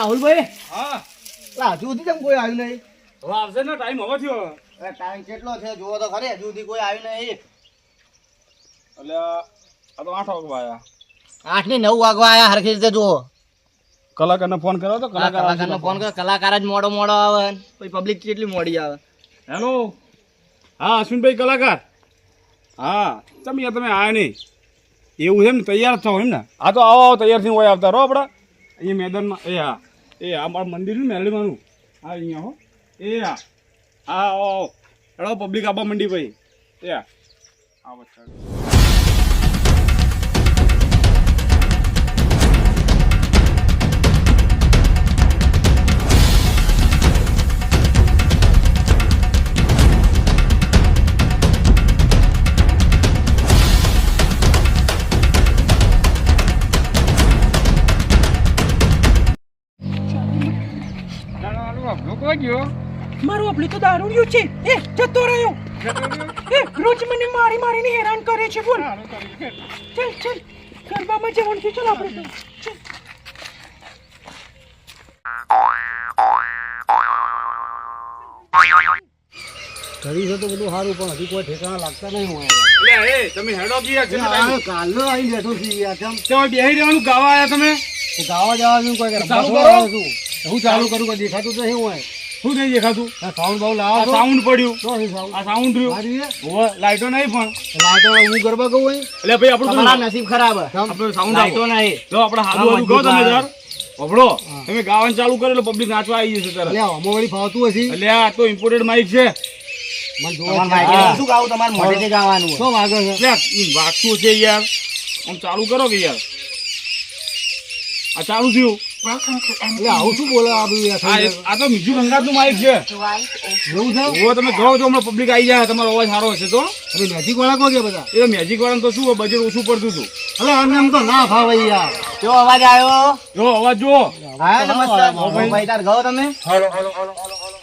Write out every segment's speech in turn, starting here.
રાહુલભાઈ. હા. લા હજુ સુધી કેમ કોઈ આવ્યું નહીં? હવે આવશે ને ટાઈમ હવે થયો. અરે ટાઈમ કેટલો છે? જુઓ તો ખરે હજુ સુધી કોઈ આવ્યું નહીં. એટલે આ તો આઠ વાગવા આવ્યા આઠની નવ વાગવા આવ્યા હરખી રીતે જુઓ. કલાકારને ફોન કર્યો તો? કલાકારને ફોન કર્યો. કલાકાર જ મોડો મોડો આવે પછી પબ્લિક કેટલી મોડી આવે? હેલો? હા અશ્વિનભાઈ કલાકાર. હા તમે યાર તમે આયા નહીં? એવું છે ને તૈયાર થો થાવ એમ ને? હા તો આવો આવો તૈયાર થઈને હોય આવતા રહો આપણે અહીંયા મેદાનમાં એ હા. એ, આ મારું મંદિર છે ને મેલડીમાંનું હા, અહીંયા હો. એ આવો આવો હેડો, પબ્લિક આપવા મંડી ભાઈ. એ હા આવો ચાલો મારું આપલી તો દારૂડિયું છે. એ જતો રહ્યો. એ રોજ મને મારી મારીને હેરાન કરે છે બોલ. ચલ ચલ. ગરબામાં જવાનું છે ચલ આપણે ચલ. કરી છે તો બધું સારું પણ હજી કોઈ ઠેકાણા લાગતા નહીં હોય. એટલે એ તમે હેડો ગયા છે કાલનો આવી બેઠો છે યાર કેમ? તમે બેહી રહેવાનું ગાવા આવ્યા તમે? ગાવા જવાનું કોઈ કરે. ચાલુ કરો. છું. હું ચાલુ કરું કે દેખાતું તો શું હોય. શું નહીં દેખાતું? સાઉન્ડ બહુ લાવ સાઉન્ડ પડ્યું? આ સાઉન્ડ રહ્યું. લાઈટો નહીં પણ. લાઈટો હું ગરબા કહું હોય એટલે ભાઈ આપણું તમારા નસીબ ખરાબ આપણું sound લાઈટો નહીં. જો આપણે હાલું કહો તમે મજબૂત તાર તમે ગાવાનું ચાલુ કરો એટલે પબ્લિક નાચવા આવી જશે તારે અમો વળી ફાવતું હશે. એટલે આ તો ઇમ્પોર્ટેડ માઇક છે. શું ગાવું? તમારે મોઢેથી ગાવાનું શું વાગે છે? વાગતું છે યાર. આમ ચાલુ કરો કે યાર? આ ચાલુ થયું. આવું શું બોલે આ બધું આ તો બીજું ગંગાતનું માઇક છે. એવું છે? તમે કહો છો હમણાં પબ્લિક આવી જાય તમારો અવાજ સારો હશે તો. અરે મેજિક વાળા કહો કે બધા? એ તો મેજિક વાળાને તો શું બજેટ ઓછું પડતું હતું. અરે અમને એમ તો ના ભાવ યાર. કેવો અવાજ આવ્યો? જો અવાજ જુઓ. ભાઈ તાર ગાઓ તમે?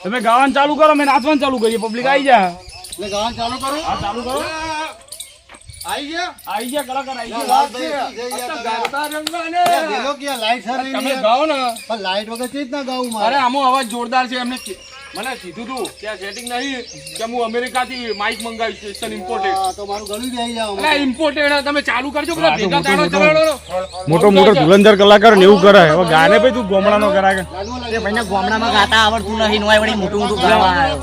તમે ગાવાનું ચાલુ કરો મેં નાચવાનું ચાલુ કરીએ પબ્લિક આવી જાય. ગાવાનું ચાલુ કરો. ચાલુ કરો. આવી ગયા? આવી ગયા કલાકાર આવી ગયા. વાત છે. વેલો કે લાઈટ સારી તમે નહીં ગાઓ ને. પણ લાઈટ વગર ચીજ ના ગાવું અરે મારે આમો અવાજ જોરદાર છે એમને મને કીધું તું કે સેટિંગ નહીં કે હું અમેરિકાથી માઇક મંગાવી સ્ટેશન ઇમ્પોર્ટેડ હા, તો મારું ગળું જઈ જાવ અરે ઇમ્પોર્ટેડ તમે ચાલુ કરજો પેલા ભેગા તાળો ચલાડો મોટો મોટો ધુલંધર કલાકાર ને એવું કરે. હવે ગાને ભાઈ તું ગોમડાનો કે એ ભાઈને ગામડામાં ગાતા આવડતું નહીં નોય વળી મોટું મોટું ગાવા આવ્યો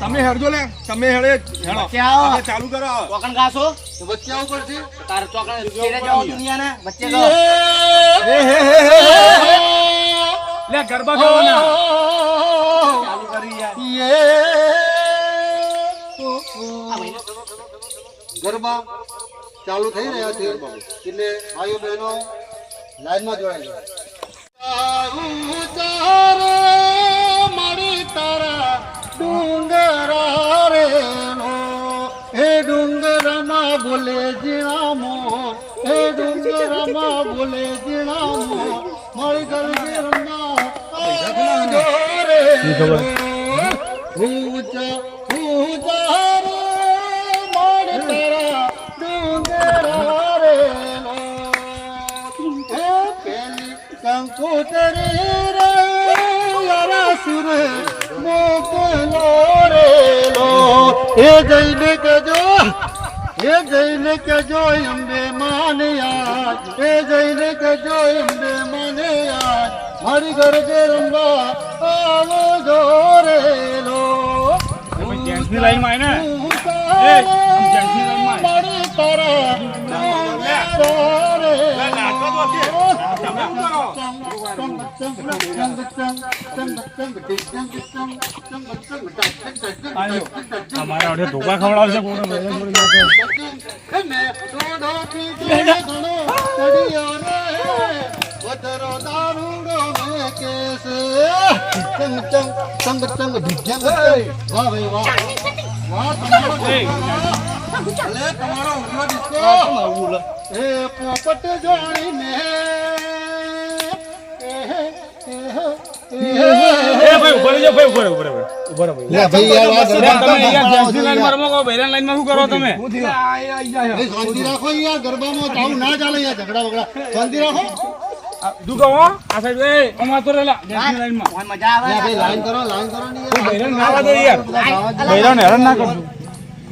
તમે હેડજો લે તમે હેડે હેડો. આવો. ચાલુ કરો. ચોકણ ગાસો તો વચ્ચે આવું પડશે તાર ચોકન છેડે જાઓ દુનિયાના વચ્ચે ગાઓ લે ગરબા ગાવાના. કરી યાર ગરબા ચાલુ થઈ રહ્યા છે. એટલે ભાઈઓ બહેનો લાઈનમાં જોડાઈ હે ડુંગરમાં બોલે જીણામો હે ડુંગરમાં બોલે જીણામો. મારી ગરબી રમવા દોરે ઊંચા ઊંચા રે માર તારા ડુંગરા રે હે પેલી કંકોતરી રે યારા સુર મોકલો રે લો એ જઈને કજો એ જઈને કજો અંબે માને યાદ એ જઈને કજો અંબે માને યાદ મારી ઘર રંગા આવો જોરે લો. જેન્ટ્સની લાઈનમાં આય ને. જેન્ટ્સની લાઈનમાં મારી તારા અમારા અડે ધોકા ખવડાવશે કોને ભેગા જોડી નાખે. એ પોપટ જોડીને એ ભાઈ ઊભા રહેજો, ભાઈ ઊભા રહો, ઊભા રહો, ઊભા રહો, ભાઈ. લે ભાઈ યાર વાત લે, તમે અહીંયા જેન્ટ્સની લાઈનમાં રમો કહો, બહેરાની લાઈનમાં શું કરો તમે શાંતિ રાખો યાર ગરબામાં તાવું ના ચાલે યાર ઝઘડા બગડા શાંતિ રાખો દુગો હો. આ સાઈડ એ અમાર તો રેલા લાઈનમાં મજા આવે? લાઈન કરો લાઈન કરો ને યાર. ભૈરન નાવા દે યાર. ભૈરન હેરાન ના કર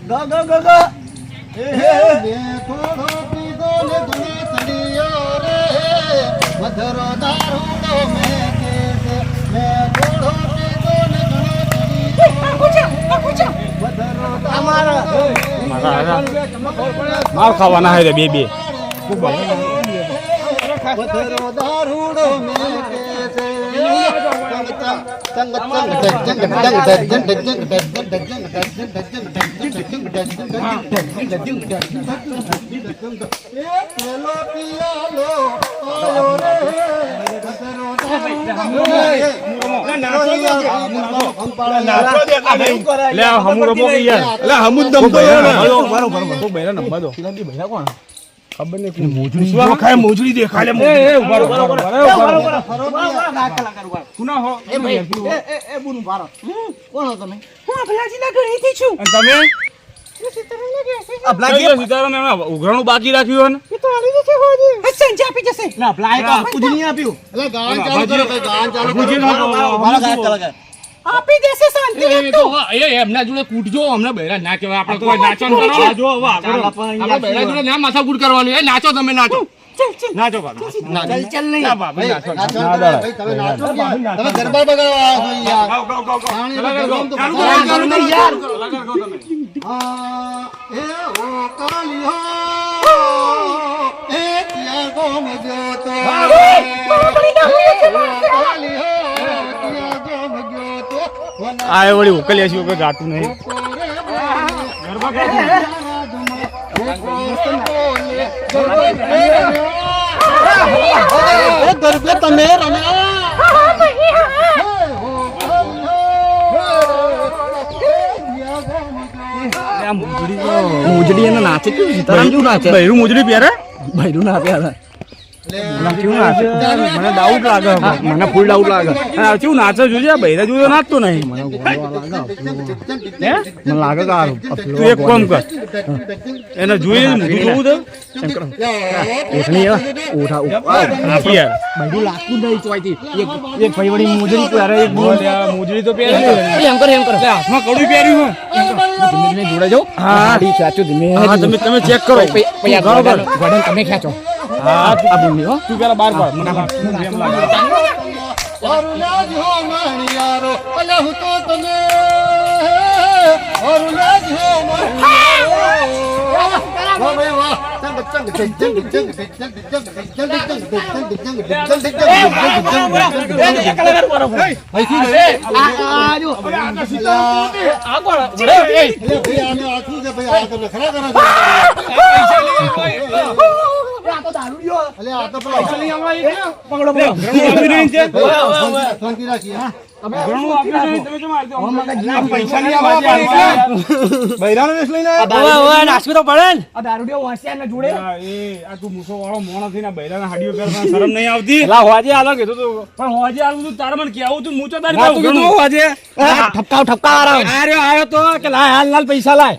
ગો ગો ગો ગો. હે હે. દેખો રોપી દો ને ધને ચડિયો રે. મધરો દારૂડો મે કે મે ગોળો પી દો ને ધને ચડિયો પૂછો પૂછો મધરો અમારા. મારા માર ખાવાના હે બે બે. ખૂબ પથરો લે હમુ રમો કે લે હમુ દમ દો બરોબર બરોબર તો બેરા નંબર દો કિલા દી કોણ ખબર નહીં કે મોજડી દેખાય મોજડી દેખાય? એ એ ઊભા રહો ઊભા રહો ઊભા રહો કુના હો. એ ભાઈ એ આપી દેશે શાંતિ એ એમના જોડે કૂટજો અમને બૈરા ના કહેવાય. આપણે કોઈ નાચો ન કરો જો હવે આપણે બૈરા જોડે ના માથા કૂટ કરવાનું. એ નાચો તમે નાચો. નાચો ચલ ચલ નહીં ના આ વળી ઉકલ્યા છે કોઈ ગાતું નહીં. ગરબે તમે રમ્યા મુજડી એને નાચે કેવું સીતારામ જેવું નાચે બૈરું મુજડી પહેરે? ભૈરું ના હાલે. કેવું નાચે મને ડાઉટ લાગે મને ફૂલ ડાઉટ લાગે અને કેવું નાચે જોજે બૈરા જોજો નાચતો નહીં મને લાગે કે તું એક કામ કર એને જોઈ મોઢું જોવું તો ઓઠણી ઓઠા આપી યાર ભૈરું લાગતું નહીં ચોયથી એક એક ભાઈ વળી મોજડી પહેરે એક બોલ તો પહેરી એમ કરે એમ કરે હાથમાં કડું પહેર્યું ધીમે ધીમે જોડે જાઓ હા. સાચું ધીમે તમે તમે ચેક કરો આ ગોડાને ગોડાને તમે ખેંચો હા આ ભૂમિ હો તું પેલા બાર પાડ મને લાગે- લાગે આ નહીં આવતી? લા હોજે કીધું તું. પણ હોજે આલું તું તારે મને કેવું તું મૂચો તારી તું આયો તો કે લાય હાલ લાલ પૈસા લાય.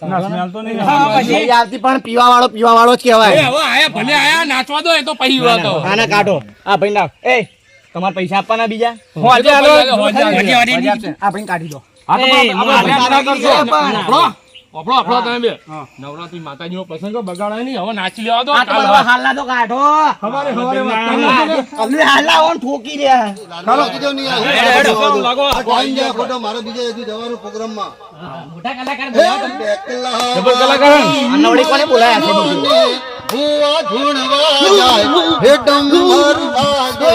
પણ આને કાઢો ને પીવા વાળો પીવા વાળો જ ભલે આયા નાચવા દો એ તો પછી વાત હવે. આને કાઢો આ ભાઈ ના એ તમારે પૈસા આપવાના બીજા હોજે આલો હોજે, હોજે, હોજે. હોજે આપશે. આ ભાઈ કાઢી દો હા તો એ, આપણે- આપણે હું નાટક કરશું. આપણો આપણો આપણો તમે બે. નવરાત્રી માતાજી નો પ્રસંગ બગાડાય નહીં. હવે નાચી લેવા દો હાલના તો કાઢો. હવારે હવારે હાલા ઓન ઠોકી દે. ચાલો કીધો નહીં લાગો. કોઈન જે ખોટો મારો બીજે હજુ જવાનો પ્રોગ્રામમાં મોટા કલાકાર જબર કલાકાર નવડી કોને બોલાયા છે ભૂવા ધૂણવા જાય. હે ડમર વાગે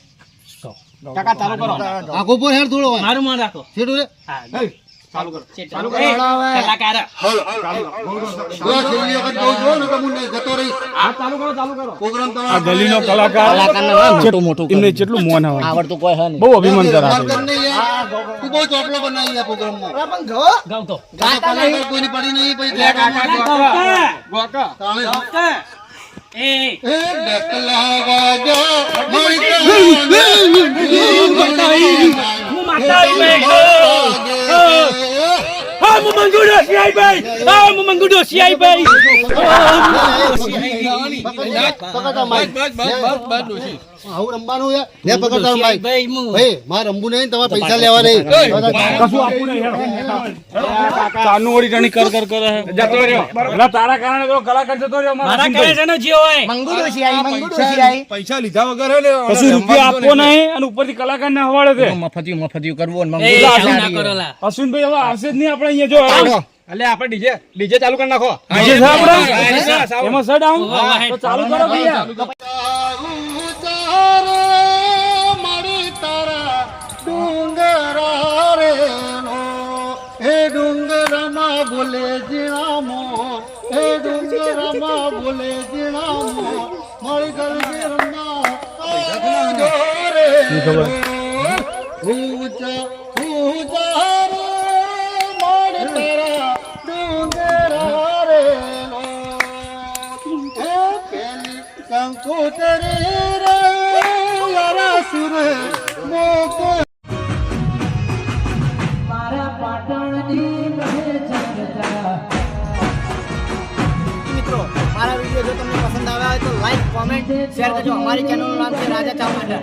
કાકા ચાલુ કરો. આખો પર હેર થોડો હોય. મારું મન રાખો. છેટું રે. હા, ચાલુ કરો. ચાલુ કરો. કલાકાર જો છેલ્લી વખત કહું છું ને તો હું નહીં જતો રહીશ. આ ચાલુ કરો ચાલુ કરો. પ્રોગ્રામ આ ગલીનો કલાકાર કલાકારને ના મોટું મોટું એમને જેટલું મોન આવે આવડતું કોઈ હે બહુ અભિમાન કરાવે તું બહુ ચોપલો બનાવી યાર પ્રોગ્રામમાં. ગાવ તો. કલાકાર કોઈની પડી નહીં પછી કાકા, તાણે. કાકા. એ. એ હું માતા આવી ભાઈ હા હું મંગુ ડોસી આવી ભાઈ ડોસી આવી ભાઈ પકડતા માઈક આવું રમવાનું યાર લે પકડતા માઈક ભાઈ ભાઈ માર રમવું નહીં તમારે પૈસા લેવા નહીં. કશું આપવું નહીં. ચાનું વળી ટણી કર કર કરે જતો રહ્યો. એટલે તારા કારણે તો કલાકાર જતો રહ્યો મારા કારણે કરે છે ને જે હોય. મંગુ દોશી આઈ મંગુ દોશી આઈ. પૈસા લીધા વગર હે ને કશું રૂપિયા આપવો નહીં. અને ઉપરથી કલાકાર ને હવાળે છે. મફતિયું મફતિયું કરવું ને મંગુ ના કરો લા અશ્વિનભાઈ હવે આવશે જ નહીં આપણે અહીંયા જો. અલે આપણે ડીજે ડીજે ચાલુ કરી નાખો. DJ છે એમાં સર ડાઉન તો ચાલુ કરો ભૈયા. બોલે જીણામો હે ડુંગરમાં બોલે જીણામો. મારી ગરજી રમા રે ઊંચા ઊંચા રે મારી તારા ડુંગરા રે હે પેલી કંકોતરી રે સુર મોકો. મિત્રો મારા વીડિયો જો તમને પસંદ આવ્યા હોય તો લાઈક કોમેન્ટ શેર કરજો. અમારી ચેનલનું નામ છે રાજા ચાવડા